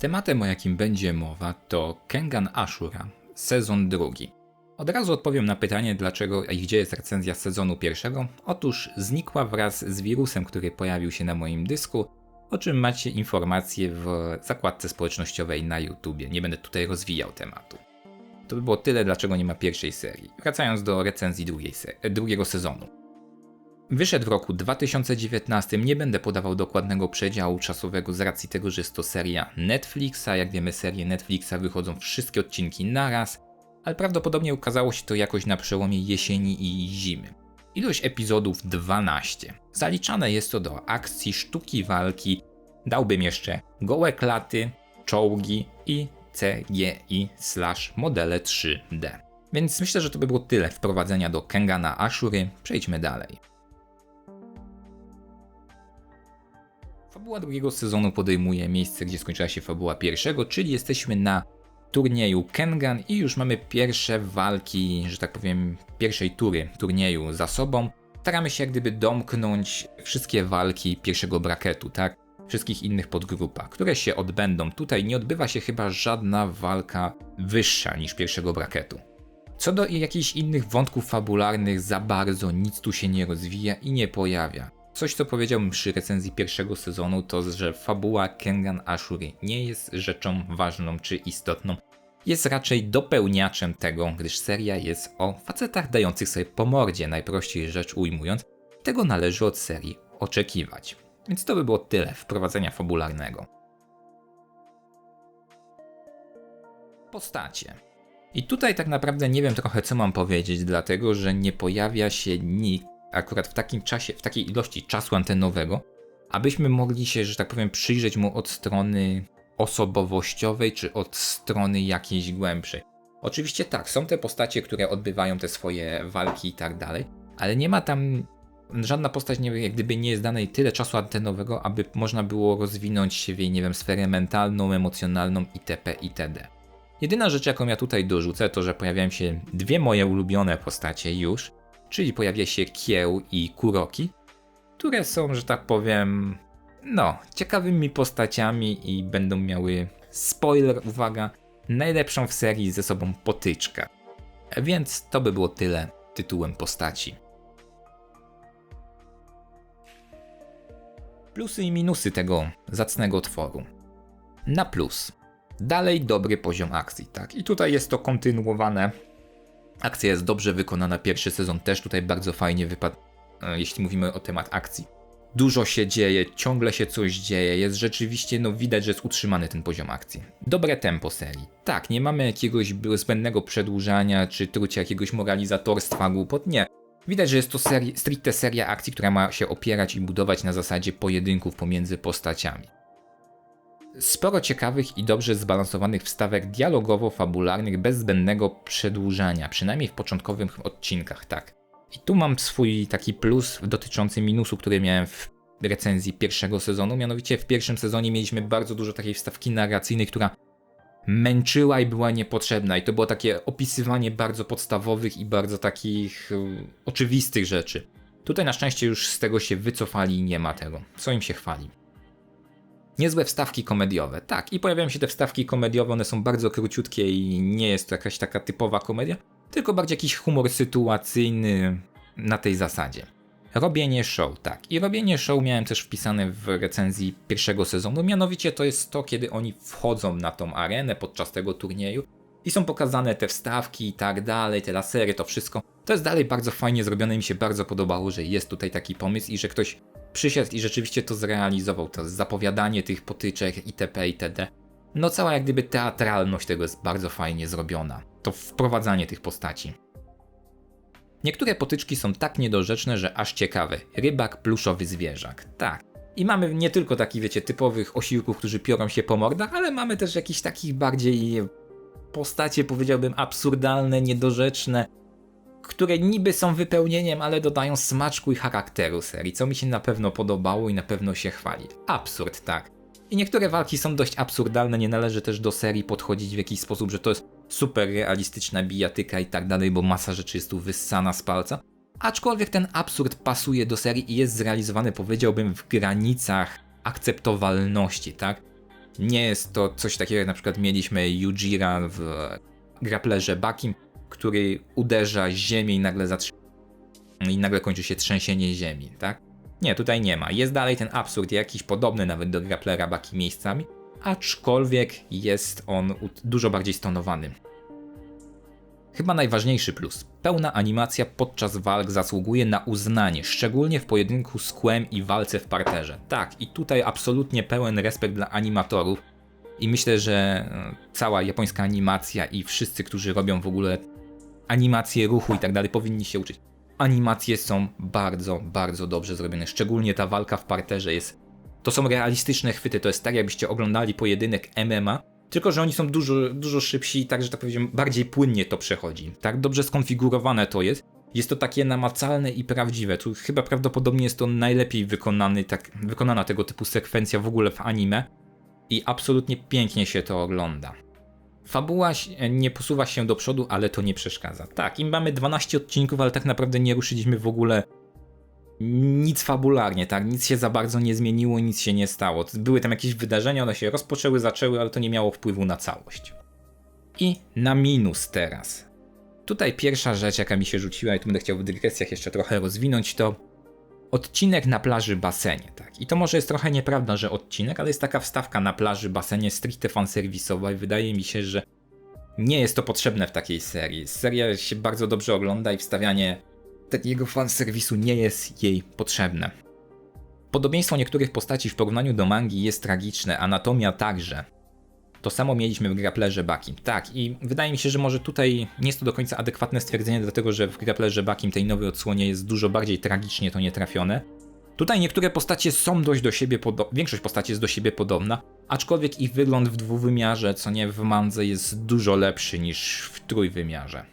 Tematem, o jakim będzie mowa, to Kengan Ashura, sezon drugi. Od razu odpowiem na pytanie, dlaczego i gdzie jest recenzja sezonu pierwszego. Otóż znikła wraz z wirusem, który pojawił się na moim dysku, o czym macie informacje w zakładce społecznościowej na YouTubie. Nie będę tutaj rozwijał tematu. To by było tyle, dlaczego nie ma pierwszej serii. Wracając do recenzji drugiej se- drugiego sezonu. Wyszedł w roku 2019, nie będę podawał dokładnego przedziału czasowego z racji tego, że jest to seria Netflixa. Jak wiemy, serie Netflixa wychodzą wszystkie odcinki naraz, ale prawdopodobnie ukazało się to jakoś na przełomie jesieni i zimy. Ilość epizodów 12. Zaliczane jest to do akcji sztuki walki. Dałbym jeszcze gołe klaty, czołgi i CGI slash modele 3D. Więc myślę, że to by było tyle wprowadzenia do Kengana Ashury. Przejdźmy dalej. Fabuła drugiego sezonu podejmuje miejsce, gdzie skończyła się fabuła pierwszego, czyli jesteśmy na turnieju Kengan i już mamy pierwsze walki, że tak powiem, pierwszej tury turnieju za sobą. Staramy się jak gdyby domknąć wszystkie walki pierwszego braketu, tak? Wszystkich innych podgrupach, które się odbędą. Tutaj nie odbywa się chyba żadna walka wyższa niż pierwszego braketu. Co do jakichś innych wątków fabularnych, za bardzo nic tu się nie rozwija i nie pojawia. Coś, co powiedziałbym przy recenzji pierwszego sezonu, to że fabuła Kengan Ashury nie jest rzeczą ważną czy istotną. Jest raczej dopełniaczem tego, gdyż seria jest o facetach dających sobie po mordzie, najprościej rzecz ujmując. Tego należy od serii oczekiwać. Więc to by było tyle wprowadzenia fabularnego. Postacie. I tutaj tak naprawdę nie wiem trochę co mam powiedzieć, dlatego że nie pojawia się nikt akurat w takim czasie, w takiej ilości czasu antenowego, abyśmy mogli się, że tak powiem, przyjrzeć mu od strony osobowościowej czy od strony jakiejś głębszej. Oczywiście tak, są te postacie, które odbywają te swoje walki i tak dalej, ale nie ma tam żadna postać nie, jak gdyby nie jest danej tyle czasu antenowego, aby można było rozwinąć się w jej, nie wiem, sferę mentalną, emocjonalną itp. itd. Jedyna rzecz, jaką ja tutaj dorzucę, to że pojawiają się dwie moje ulubione postacie już, czyli pojawia się Kieł i Kuroki, które są, że tak powiem, no, ciekawymi postaciami i będą miały, spoiler, uwaga, najlepszą w serii ze sobą potyczkę. Więc to by było tyle tytułem postaci. Plusy i minusy tego zacnego tworu. Na plus. Dalej dobry poziom akcji, tak? I tutaj jest to kontynuowane. Akcja jest dobrze wykonana, pierwszy sezon też tutaj bardzo fajnie wypadł, e, jeśli mówimy o temat akcji. Dużo się dzieje, ciągle się coś dzieje, jest rzeczywiście, no widać, że jest utrzymany ten poziom akcji. Dobre tempo serii. Tak, nie mamy jakiegoś zbędnego przedłużania, czy trucia jakiegoś moralizatorstwa, głupot, nie. Widać, że jest to seri stricte seria akcji, która ma się opierać i budować na zasadzie pojedynków pomiędzy postaciami. Sporo ciekawych i dobrze zbalansowanych wstawek dialogowo-fabularnych bez zbędnego przedłużania, przynajmniej w początkowych odcinkach, tak. I tu mam swój taki plus dotyczący minusu, który miałem w recenzji pierwszego sezonu. Mianowicie w pierwszym sezonie mieliśmy bardzo dużo takiej wstawki narracyjnej, która męczyła i była niepotrzebna. I to było takie opisywanie bardzo podstawowych i bardzo takich y, oczywistych rzeczy. Tutaj na szczęście już z tego się wycofali i nie ma tego. Co im się chwali? Niezłe wstawki komediowe. Tak, i pojawiają się te wstawki komediowe, one są bardzo króciutkie i nie jest to jakaś taka typowa komedia, tylko bardziej jakiś humor sytuacyjny na tej zasadzie. Robienie show, tak. I robienie show miałem też wpisane w recenzji pierwszego sezonu, mianowicie to jest to, kiedy oni wchodzą na tą arenę podczas tego turnieju i są pokazane te wstawki i tak dalej, te lasery, to wszystko. To jest dalej bardzo fajnie zrobione, mi się bardzo podobało, że jest tutaj taki pomysł i że ktoś przysiadł i rzeczywiście to zrealizował, to zapowiadanie tych potyczek itp. itd. No cała jak gdyby teatralność tego jest bardzo fajnie zrobiona. To wprowadzanie tych postaci. Niektóre potyczki są tak niedorzeczne, że aż ciekawe. Rybak, pluszowy zwierzak. Tak. I mamy nie tylko takich, wiecie, typowych osiłków, którzy piorą się po mordach, ale mamy też jakichś takich bardziej postacie, powiedziałbym, absurdalne, niedorzeczne, które niby są wypełnieniem, ale dodają smaczku i charakteru serii, co mi się na pewno podobało i na pewno się chwali. Absurd, tak. I niektóre walki są dość absurdalne, nie należy też do serii podchodzić w jakiś sposób, że to jest super realistyczna bijatyka i tak dalej, bo masa rzeczy jest tu wyssana z palca. Aczkolwiek ten absurd pasuje do serii i jest zrealizowany, powiedziałbym, w granicach akceptowalności, tak? Nie jest to coś takiego, jak na przykład mieliśmy Yujira w graplerze Bakim, który uderza ziemię i nagle zatrzyma i nagle kończy się trzęsienie ziemi, tak? Nie, tutaj nie ma. Jest dalej ten absurd, jakiś podobny nawet do grapplera Baki miejscami, aczkolwiek jest on dużo bardziej stonowany. Chyba najważniejszy plus. Pełna animacja podczas walk zasługuje na uznanie, szczególnie w pojedynku z Kłem i walce w parterze. Tak, i tutaj absolutnie pełen respekt dla animatorów. I myślę, że e, cała japońska animacja i wszyscy, którzy robią w ogóle animacje ruchu i tak dalej, powinni się uczyć. Animacje są bardzo, bardzo dobrze zrobione. Szczególnie ta walka w parterze jest. To są realistyczne chwyty. To jest tak, jakbyście oglądali pojedynek MMA, tylko, że oni są dużo, dużo szybsi i tak, że tak powiem, bardziej płynnie to przechodzi. Tak dobrze skonfigurowane to jest. Jest to takie namacalne i prawdziwe. Tu chyba prawdopodobnie jest to najlepiej wykonany, tak, wykonana tego typu sekwencja w ogóle w anime. I absolutnie pięknie się to ogląda. Fabuła nie posuwa się do przodu, ale to nie przeszkadza. Tak, im mamy 12 odcinków, ale tak naprawdę nie ruszyliśmy w ogóle nic fabularnie, tak? Nic się za bardzo nie zmieniło, nic się nie stało. Były tam jakieś wydarzenia, one się rozpoczęły, zaczęły, ale to nie miało wpływu na całość. I na minus teraz. Tutaj pierwsza rzecz, jaka mi się rzuciła, i tu będę chciał w dygresjach jeszcze trochę rozwinąć, to odcinek na plaży basenie, tak? I to może jest trochę nieprawda, że odcinek, ale jest taka wstawka na plaży basenie stricte fanserwisowa i wydaje mi się, że nie jest to potrzebne w takiej serii. Seria się bardzo dobrze ogląda i wstawianie takiego fanserwisu nie jest jej potrzebne. Podobieństwo niektórych postaci w porównaniu do mangi jest tragiczne, anatomia także. To samo mieliśmy w graplerze Bakim. Tak, i wydaje mi się, że może tutaj nie jest to do końca adekwatne stwierdzenie, dlatego że w graplerze Bakim tej nowej odsłonie jest dużo bardziej tragicznie to nietrafione. Tutaj niektóre postacie są dość do siebie podobne, większość postaci jest do siebie podobna, aczkolwiek ich wygląd w dwuwymiarze, co nie w mandze, jest dużo lepszy niż w trójwymiarze.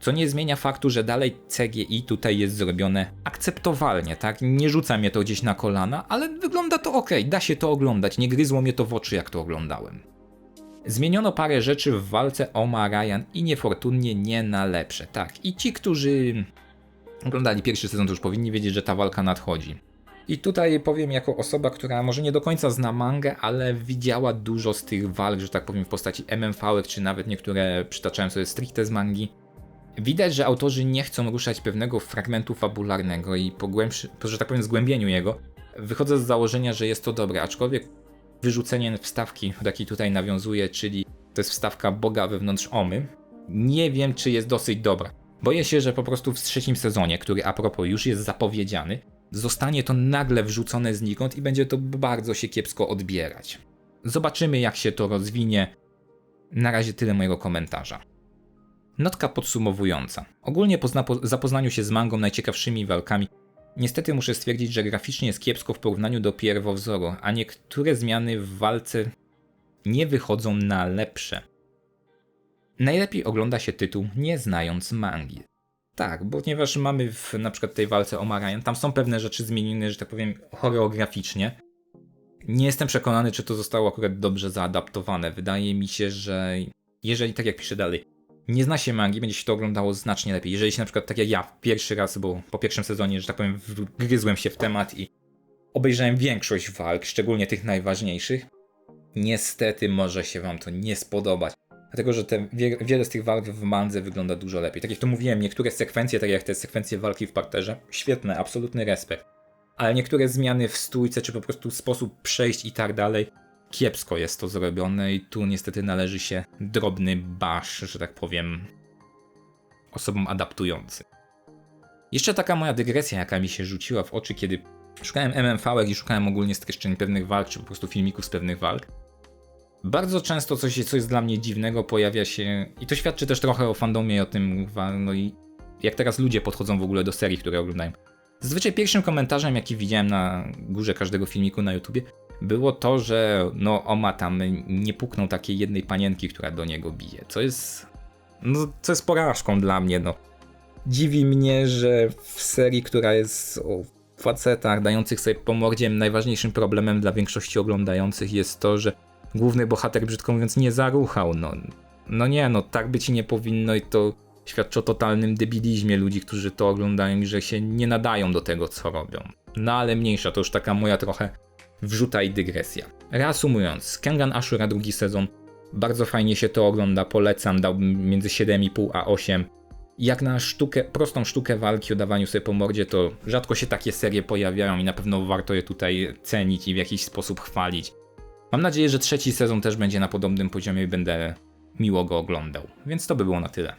Co nie zmienia faktu, że dalej CGI tutaj jest zrobione akceptowalnie, tak? Nie rzuca mnie to gdzieś na kolana, ale wygląda to ok, da się to oglądać, nie gryzło mnie to w oczy jak to oglądałem. Zmieniono parę rzeczy w walce Oma Ryan i niefortunnie nie na lepsze, tak. I ci, którzy oglądali pierwszy sezon, to już powinni wiedzieć, że ta walka nadchodzi. I tutaj powiem jako osoba, która może nie do końca zna mangę, ale widziała dużo z tych walk, że tak powiem, w postaci MMV, czy nawet niektóre przytaczałem sobie stricte z mangi. Widać, że autorzy nie chcą ruszać pewnego fragmentu fabularnego i po, głębszy, że tak powiem, zgłębieniu jego. Wychodzę z założenia, że jest to dobre, aczkolwiek wyrzucenie wstawki, do jakiej tutaj nawiązuje, czyli to jest wstawka Boga wewnątrz Omy, nie wiem, czy jest dosyć dobra. Boję się, że po prostu w trzecim sezonie, który a propos już jest zapowiedziany, zostanie to nagle wrzucone znikąd i będzie to bardzo się kiepsko odbierać. Zobaczymy, jak się to rozwinie. Na razie tyle mojego komentarza. Notka podsumowująca. Ogólnie po zapoznaniu się z mangą najciekawszymi walkami, niestety muszę stwierdzić, że graficznie jest kiepsko w porównaniu do pierwowzoru, a niektóre zmiany w walce nie wychodzą na lepsze. Najlepiej ogląda się tytuł nie znając mangi. Tak, ponieważ mamy w na przykład tej walce o Marajan, tam są pewne rzeczy zmienione, że tak powiem, choreograficznie. Nie jestem przekonany, czy to zostało akurat dobrze zaadaptowane. Wydaje mi się, że jeżeli, tak jak piszę dalej, nie zna się mangi, będzie się to oglądało znacznie lepiej. Jeżeli się na przykład, tak jak ja, pierwszy raz, bo po pierwszym sezonie, że tak powiem, wgryzłem się w temat i obejrzałem większość walk, szczególnie tych najważniejszych, niestety może się wam to nie spodobać. Dlatego, że te, wiele z tych walk w mandze wygląda dużo lepiej. Tak jak to mówiłem, niektóre sekwencje, tak jak te sekwencje walki w parterze, świetne, absolutny respekt. Ale niektóre zmiany w stójce, czy po prostu sposób przejść i tak dalej, kiepsko jest to zrobione i tu niestety należy się drobny basz, że tak powiem, osobom adaptującym. Jeszcze taka moja dygresja, jaka mi się rzuciła w oczy, kiedy szukałem MMV i szukałem ogólnie streszczeń pewnych walk, czy po prostu filmików z pewnych walk. Bardzo często coś, co jest dla mnie dziwnego pojawia się, i to świadczy też trochę o fandomie, o tym, no i jak teraz ludzie podchodzą w ogóle do serii, które oglądają. Zazwyczaj pierwszym komentarzem, jaki widziałem na górze każdego filmiku na YouTubie, było to, że no Oma tam nie puknął takiej jednej panienki, która do niego bije. Co jest. No, co jest porażką dla mnie, no. Dziwi mnie, że w serii, która jest o facetach dających sobie po mordzie, najważniejszym problemem dla większości oglądających jest to, że główny bohater, brzydko mówiąc, nie zaruchał. No, no nie, no tak być nie powinno i to świadczy o totalnym debilizmie ludzi, którzy to oglądają i że się nie nadają do tego, co robią. No ale mniejsza, to już taka moja trochę wrzuta i dygresja. Reasumując, Kengan Ashura drugi sezon, bardzo fajnie się to ogląda, polecam, dałbym między 7,5 a 8. Jak na sztukę, prostą sztukę walki o dawaniu sobie po mordzie, to rzadko się takie serie pojawiają i na pewno warto je tutaj cenić i w jakiś sposób chwalić. Mam nadzieję, że trzeci sezon też będzie na podobnym poziomie i będę miło go oglądał. Więc to by było na tyle.